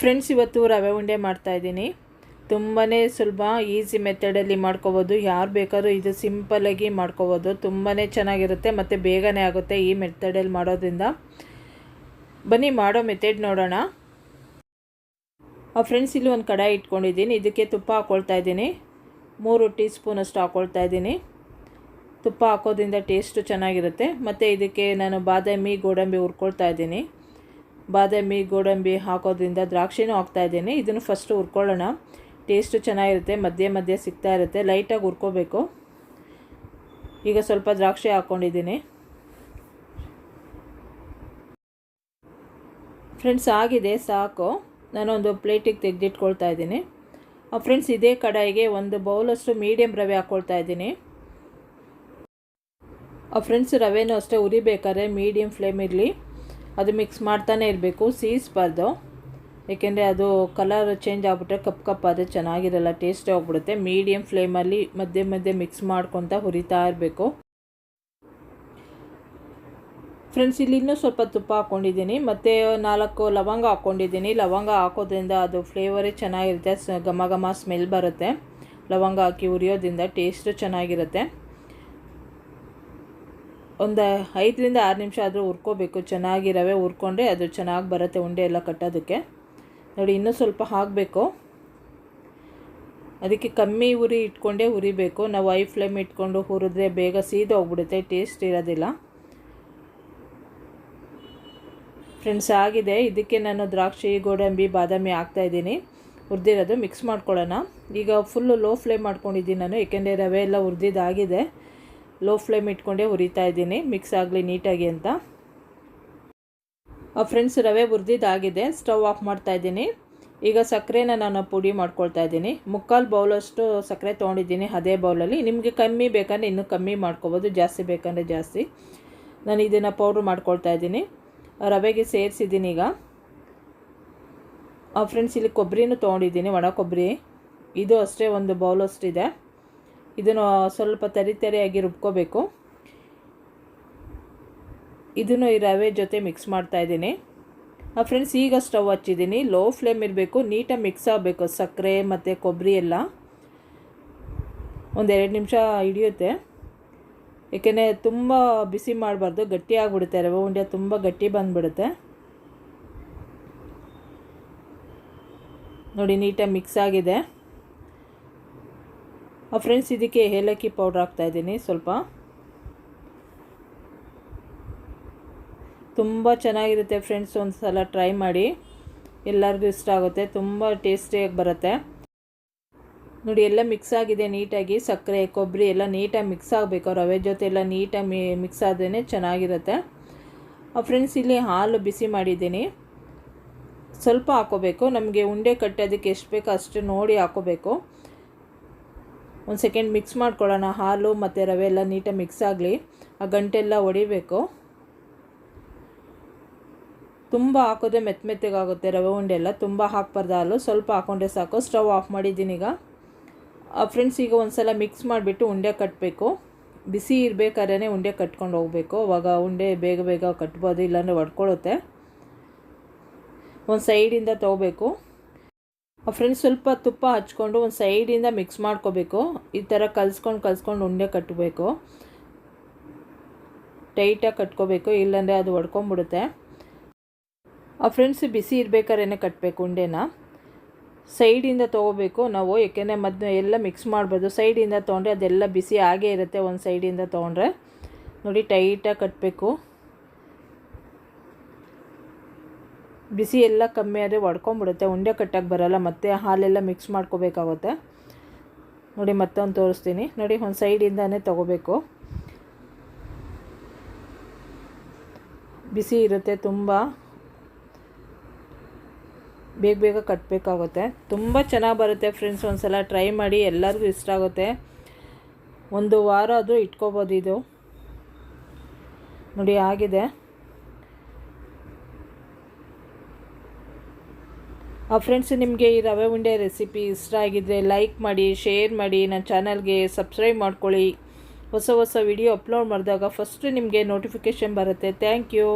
Friends ಇವತ್ತು ರವೆ ಉಂಡೆ ಮಾಡ್ತಾಯಿದ್ದೀನಿ ತುಂಬಾ ಸುಲಭ ಈಸಿ ಮೆಥಡಲ್ಲಿ ಮಾಡ್ಕೋಬೋದು. ಯಾರು ಬೇಕಾದ್ರೂ ಇದು ಸಿಂಪಲಾಗಿ ಮಾಡ್ಕೋಬೋದು. ತುಂಬಾ ಚೆನ್ನಾಗಿರುತ್ತೆ ಮತ್ತು ಬೇಗನೆ ಆಗುತ್ತೆ ಈ ಮೆಥಡಲ್ಲಿ ಮಾಡೋದ್ರಿಂದ. ಬನ್ನಿ, ಮಾಡೋ ಮೆಥಡ್ ನೋಡೋಣ. ಆ ಫ್ರೆಂಡ್ಸ್ ಇಲ್ಲಿ ಒಂದು ಕಡಾಯಿ ಇಟ್ಕೊಂಡಿದ್ದೀನಿ. ಇದಕ್ಕೆ ತುಪ್ಪ ಹಾಕ್ಕೊಳ್ತಾ ಇದ್ದೀನಿ. ಮೂರು ಟೀ ಸ್ಪೂನಷ್ಟು ಹಾಕ್ಕೊಳ್ತಾ ಇದ್ದೀನಿ. ತುಪ್ಪ ಹಾಕೋದ್ರಿಂದ ಟೇಸ್ಟು ಚೆನ್ನಾಗಿರುತ್ತೆ. ಮತ್ತು ಇದಕ್ಕೆ ನಾನು ಬಾದಾಮಿ, ಗೋಡಂಬಿ ಹುರ್ಕೊಳ್ತಾ ಇದ್ದೀನಿ. ಬಾದಾಮಿ, ಗೋಡಂಬಿ ಹಾಕೋದ್ರಿಂದ ದ್ರಾಕ್ಷಿನೂ ಹಾಕ್ತಾಯಿದ್ದೀನಿ ಇದನ್ನು ಫಸ್ಟು ಹುರ್ಕೊಳ್ಳೋಣ. ಟೇಸ್ಟು ಚೆನ್ನಾಗಿರುತ್ತೆ, ಮಧ್ಯೆ ಮಧ್ಯೆ ಸಿಗ್ತಾ ಇರುತ್ತೆ. ಲೈಟಾಗಿ ಹುರ್ಕೋಬೇಕು. ಈಗ ಸ್ವಲ್ಪ ದ್ರಾಕ್ಷಿ ಹಾಕ್ಕೊಂಡಿದ್ದೀನಿ ಫ್ರೆಂಡ್ಸ್ ಆಗಿದೆ, ಸಾಕು. ನಾನೊಂದು ಪ್ಲೇಟಿಗೆ ತೆಗೆದಿಟ್ಕೊಳ್ತಾ ಇದ್ದೀನಿ. ಫ್ರೆಂಡ್ಸ್ ಇದೇ ಕಡಾಯಿಗೆ ಒಂದು ಬೌಲಷ್ಟು ಮೀಡಿಯಮ್ ರವೆ ಹಾಕ್ಕೊಳ್ತಾ ಇದ್ದೀನಿ. ಫ್ರೆಂಡ್ಸ್ ರವೆನೂ ಅಷ್ಟೇ ಉರಿಬೇಕಾದ್ರೆ ಮೀಡಿಯಮ್ ಫ್ಲೇಮ್ ಇರಲಿ. ಅದು ಮಿಕ್ಸ್ ಮಾಡ್ತಾನೆ ಇರಬೇಕು. ಸೀಸ್ಬಾರ್ದು ಏಕೆಂದರೆ ಅದು ಕಲರ್ ಚೇಂಜ್ ಆಗಿಬಿಟ್ರೆ ಕಪ್ ಕಪ್ ಆದರೆ ಚೆನ್ನಾಗಿರಲ್ಲ ಟೇಸ್ಟ್ ಹೋಗ್ಬಿಡುತ್ತೆ ಮೀಡಿಯಮ್ ಫ್ಲೇಮಲ್ಲಿ ಮಧ್ಯೆ ಮಧ್ಯೆ ಮಿಕ್ಸ್ ಮಾಡ್ಕೊತ ಹುರಿತಾ ಇರಬೇಕು. ಫ್ರೆಂಡ್ಸ್ ಇಲ್ಲಿ ಇನ್ನೂ ಸ್ವಲ್ಪ ತುಪ್ಪ ಹಾಕ್ಕೊಂಡಿದ್ದೀನಿ ಮತ್ತು ನಾಲ್ಕು ಲವಂಗ ಹಾಕ್ಕೊಂಡಿದ್ದೀನಿ ಲವಂಗ ಹಾಕೋದ್ರಿಂದ ಅದು ಫ್ಲೇವರೇ ಚೆನ್ನಾಗಿರುತ್ತೆ. ಘಮ ಘಮ ಸ್ಮೆಲ್ ಬರುತ್ತೆ. ಲವಂಗ ಹಾಕಿ ಉರಿಯೋದ್ರಿಂದ ಟೇಸ್ಟು ಚೆನ್ನಾಗಿರುತ್ತೆ. ಒಂದು ಐದರಿಂದ ಆರು ನಿಮಿಷ ಆದರೂ ಹುರ್ಕೋಬೇಕು. ಚೆನ್ನಾಗಿ ರವೆ ಹುರ್ಕೊಂಡ್ರೆ ಅದು ಚೆನ್ನಾಗಿ ಬರುತ್ತೆ ಉಂಡೆ ಎಲ್ಲ ಕಟ್ಟೋದಕ್ಕೆ. ನೋಡಿ, ಇನ್ನೂ ಸ್ವಲ್ಪ ಹಾಕಬೇಕು. ಅದಕ್ಕೆ ಕಮ್ಮಿ ಉರಿ ಇಟ್ಕೊಂಡೇ ಉರಿಬೇಕು ನಾವು ಐ ಫ್ಲೇಮ್ ಇಟ್ಕೊಂಡು ಹುರಿದ್ರೆ ಬೇಗ ಹೋಗ್ಬಿಡುತ್ತೆ ಟೇಸ್ಟ್ ಇರೋದಿಲ್ಲ. ಫ್ರೆಂಡ್ಸ್, ಆಗಿದೆ. ಇದಕ್ಕೆ ನಾನು ದ್ರಾಕ್ಷಿ, ಗೋಡಂಬಿ, ಬಾದಾಮಿ ಹಾಕ್ತಾಯಿದ್ದೀನಿ ಹುರಿದಿರೋದು ಮಿಕ್ಸ್ ಮಾಡ್ಕೊಳ್ಳೋಣ. ಈಗ ಫುಲ್ಲು ಲೋ ಫ್ಲೇಮ್ ಮಾಡ್ಕೊಂಡಿದ್ದೀನಿ ನಾನು, ಏಕೆಂದರೆ ರವೆ ಎಲ್ಲ ಹುರಿದಿದ್ದಾಗಿದೆ. ಲೋ ಫ್ಲೇಮ್ ಇಟ್ಕೊಂಡೇ ಹುರಿತಾ ಇದ್ದೀನಿ. ಮಿಕ್ಸ್ ಆಗಲಿ ನೀಟಾಗಿ ಅಂತ. ಫ್ರೆಂಡ್ಸ್, ರವೆ ಹುರಿದಿದ್ದಾಗಿದೆ. ಸ್ಟವ್ ಆಫ್ ಮಾಡ್ತಾ ಇದ್ದೀನಿ. ಈಗ ಸಕ್ಕರೆನ ನಾನು ಪುಡಿ ಮಾಡ್ಕೊಳ್ತಾ ಇದ್ದೀನಿ. ಮುಕ್ಕಾಲು ಬೌಲಷ್ಟು ಸಕ್ಕರೆ ತೊಗೊಂಡಿದ್ದೀನಿ ಅದೇ ಬೌಲಲ್ಲಿ. ನಿಮಗೆ ಕಮ್ಮಿ ಬೇಕಂದರೆ ಇನ್ನೂ ಕಮ್ಮಿ ಮಾಡ್ಕೋಬೋದು. ಜಾಸ್ತಿ ಬೇಕಂದರೆ ಜಾಸ್ತಿ. ನಾನು ಇದನ್ನು ಪೌಡ್ರ್ ಮಾಡ್ಕೊಳ್ತಾ ಇದ್ದೀನಿ. ರವೆಗೆ ಸೇರಿಸಿದ್ದೀನಿ ಈಗ. ಫ್ರೆಂಡ್ಸ್, ಇಲ್ಲಿ ಕೊಬ್ಬರಿನೂ ತೊಗೊಂಡಿದ್ದೀನಿ ಒಣ ಕೊಬ್ಬರಿ ಇದು ಅಷ್ಟೇ ಒಂದು ಬೌಲಷ್ಟಿದೆ. ಇದನ್ನು ಸ್ವಲ್ಪ ತರಿ ತರಿಯಾಗಿ ರುಬ್ಕೋಬೇಕು. ಇದನ್ನು ಈ ರವೆ ಜೊತೆ ಮಿಕ್ಸ್ ಮಾಡ್ತಾ ಇದ್ದೀನಿ. ಫ್ರೆಂಡ್ಸ್ ಈಗ ಸ್ಟವ್ ಹಚ್ಚಿದ್ದೀನಿ. ಲೋ ಫ್ಲೇಮ್ ಇರಬೇಕು ನೀಟಾಗಿ ಮಿಕ್ಸ್ ಆಗಬೇಕು. ಸಕ್ಕರೆ ಮತ್ತು ಕೊಬ್ಬರಿ ಎಲ್ಲ. ಒಂದೆರಡು ನಿಮಿಷ ಹಿಡಿಯುತ್ತೆ. ಏಕೆಂದರೆ ತುಂಬ ಬಿಸಿ ಮಾಡಬಾರ್ದು ಗಟ್ಟಿ ಆಗಿಬಿಡುತ್ತೆ ರವೆ ಉಂಡೆ ತುಂಬ ಗಟ್ಟಿ ಬಂದುಬಿಡುತ್ತೆ. ನೋಡಿ ನೀಟಾಗಿ ಮಿಕ್ಸ್ ಆಗಿದೆ. ಫ್ರೆಂಡ್ಸ್ ಇದಕ್ಕೆ ಏಲಕ್ಕಿ ಪೌಡ್ರ್ ಹಾಕ್ತಾಯಿದ್ದೀನಿ ಸ್ವಲ್ಪ. ತುಂಬ ಚೆನ್ನಾಗಿರುತ್ತೆ ಫ್ರೆಂಡ್ಸ್ ಒಂದು ಸಲ ಟ್ರೈ ಮಾಡಿ. ಎಲ್ಲರಿಗೂ ಇಷ್ಟ ಆಗುತ್ತೆ, ತುಂಬ ಟೇಸ್ಟಿಯಾಗಿ ಬರುತ್ತೆ. ನೋಡಿ, ಎಲ್ಲ ಮಿಕ್ಸ್ ಆಗಿದೆ ನೀಟಾಗಿ, ಸಕ್ಕರೆ, ಕೊಬ್ಬರಿ ಎಲ್ಲ ನೀಟಾಗಿ ಮಿಕ್ಸ್ ಆಗಬೇಕು, ರವೆ ಜೊತೆ ಎಲ್ಲ ನೀಟಾಗಿ ಮಿಕ್ಸ್ ಆದ್ರೇ ಚೆನ್ನಾಗಿರುತ್ತೆ. ಫ್ರೆಂಡ್ಸ್ ಇಲ್ಲಿ ಹಾಲು ಬಿಸಿ ಮಾಡಿದ್ದೀನಿ. ಸ್ವಲ್ಪ ಹಾಕೋಬೇಕು ನಮಗೆ ಉಂಡೆ ಕಟ್ಟೋದಕ್ಕೆ ಎಷ್ಟು ಬೇಕೋ ಅಷ್ಟು ನೋಡಿ ಹಾಕೋಬೇಕು ಒಂದು ಸೆಕೆಂಡ್ ಮಿಕ್ಸ್ ಮಾಡ್ಕೊಳ್ಳೋಣ. ಹಾಲು ಮತ್ತು ರವೆ ಎಲ್ಲ ನೀಟಾಗಿ ಮಿಕ್ಸ್ ಆಗಲಿ. ಆ ಗಂಟೆಲ್ಲ ಹೊಡಿಬೇಕು ತುಂಬ ಹಾಕೋದೇ ಮೆತ್ತ ಮೆತ್ತಗಾಗುತ್ತೆ ರವೆ ಉಂಡೆ ಎಲ್ಲ. ತುಂಬ ಹಾಕ್ಬಾರ್ದು ಹಾಲು. ಸ್ವಲ್ಪ ಹಾಕೊಂಡ್ರೆ ಸಾಕು. ಸ್ಟವ್ ಆಫ್ ಮಾಡಿದ್ದೀನಿ ಈಗ. ಫ್ರೆಂಡ್ಸ್ ಈಗ ಒಂದು ಸಲ ಮಿಕ್ಸ್ ಮಾಡಿಬಿಟ್ಟು ಉಂಡೆ ಕಟ್ಟಬೇಕು ಬಿಸಿ ಇರಬೇಕಾದ್ರೆ ಉಂಡೆ ಕಟ್ಕೊಂಡು ಹೋಗಬೇಕು. ಅವಾಗ ಉಂಡೆ ಬೇಗ ಬೇಗ ಕಟ್ಬೋದು, ಇಲ್ಲಾಂದರೆ ಒಡ್ಕೊಳ್ಳುತ್ತೆ ಒಂದು ಸೈಡಿಂದ ತೊಗೋಬೇಕು. ಫ್ರೆಂಡ್ಸ್ ಸ್ವಲ್ಪ ತುಪ್ಪ ಹಚ್ಕೊಂಡು ಒಂದು ಸೈಡಿಂದ ಮಿಕ್ಸ್ ಮಾಡ್ಕೋಬೇಕು. ಈ ಥರ ಕಲ್ಸ್ಕೊಂಡು ಕಲ್ಸ್ಕೊಂಡು ಉಂಡೆ ಕಟ್ಟಬೇಕು ಟೈಟಾಗಿ ಕಟ್ಕೋಬೇಕು, ಇಲ್ಲಾಂದರೆ ಅದು ಒಡ್ಕೊಂಬಿಡುತ್ತೆ. ಆ ಫ್ರೆಂಡ್ಸ್ ಬಿಸಿ ಇರಬೇಕಾದ್ರೆ ಕಟ್ಟಬೇಕು ಉಂಡೆನ. ಸೈಡಿಂದ ತೊಗೋಬೇಕು, ನಾವು ಏಕೆಂದರೆ ಮದ್ದು ಎಲ್ಲ ಮಿಕ್ಸ್ ಮಾಡ್ಬೋದು. ಸೈಡಿಂದ ತೊಗೊಂಡ್ರೆ ಅದೆಲ್ಲ ಬಿಸಿ ಆಗೇ ಇರುತ್ತೆ, ಒಂದು ಸೈಡಿಂದ ತೊಗೊಂಡ್ರೆ. ನೋಡಿ ಟೈಟಾಗಿ ಕಟ್ಟಬೇಕು ಬಿಸಿ ಎಲ್ಲ ಕಮ್ಮಿ ಆದರೆ ಒಡ್ಕೊಂಬಿಡುತ್ತೆ, ಉಂಡೆ ಕಟ್ಟಕ್ಕೆ ಬರೋಲ್ಲ, ಮತ್ತು ಹಾಲೆಲ್ಲ ಮಿಕ್ಸ್ ಮಾಡ್ಕೋಬೇಕಾಗುತ್ತೆ. ನೋಡಿ, ಮತ್ತೊಂದು ತೋರಿಸ್ತೀನಿ. ನೋಡಿ, ಒಂದು ಸೈಡಿಂದನೇ ತೊಗೋಬೇಕು. ಬಿಸಿ ಇರುತ್ತೆ ತುಂಬ. ಬೇಗ ಬೇಗ ಕಟ್ಟಬೇಕಾಗುತ್ತೆ ತುಂಬ ಚೆನ್ನಾಗಿ ಬರುತ್ತೆ ಫ್ರೆಂಡ್ಸ್ ಒಂದು ಸಲ ಟ್ರೈ ಮಾಡಿ ಎಲ್ಲರಿಗೂ ಇಷ್ಟ ಆಗುತ್ತೆ. ಒಂದು ವಾರ ಅದು ಇಟ್ಕೋಬೋದು ಇದು. ನೋಡಿ, ಆಗಿದೆ. ಫ್ರೆಂಡ್ಸ್ ನಿಮಗೆ ಈ ರವೆ ಉಂಡೆ ರೆಸಿಪಿ ಇಷ್ಟ ಆಗಿದ್ದರೆ ಲೈಕ್ ಮಾಡಿ ಶೇರ್ ಮಾಡಿ ನನ್ನ ಚಾನಲ್ಗೆ ಸಬ್ಸ್ಕ್ರೈಬ್ ಮಾಡ್ಕೊಳ್ಳಿ. ಹೊಸ ಹೊಸ ವಿಡಿಯೋ ಅಪ್ಲೋಡ್ ಮಾಡಿದಾಗ ಫಸ್ಟು ನಿಮಗೆ ನೋಟಿಫಿಕೇಷನ್ ಬರುತ್ತೆ. Thank you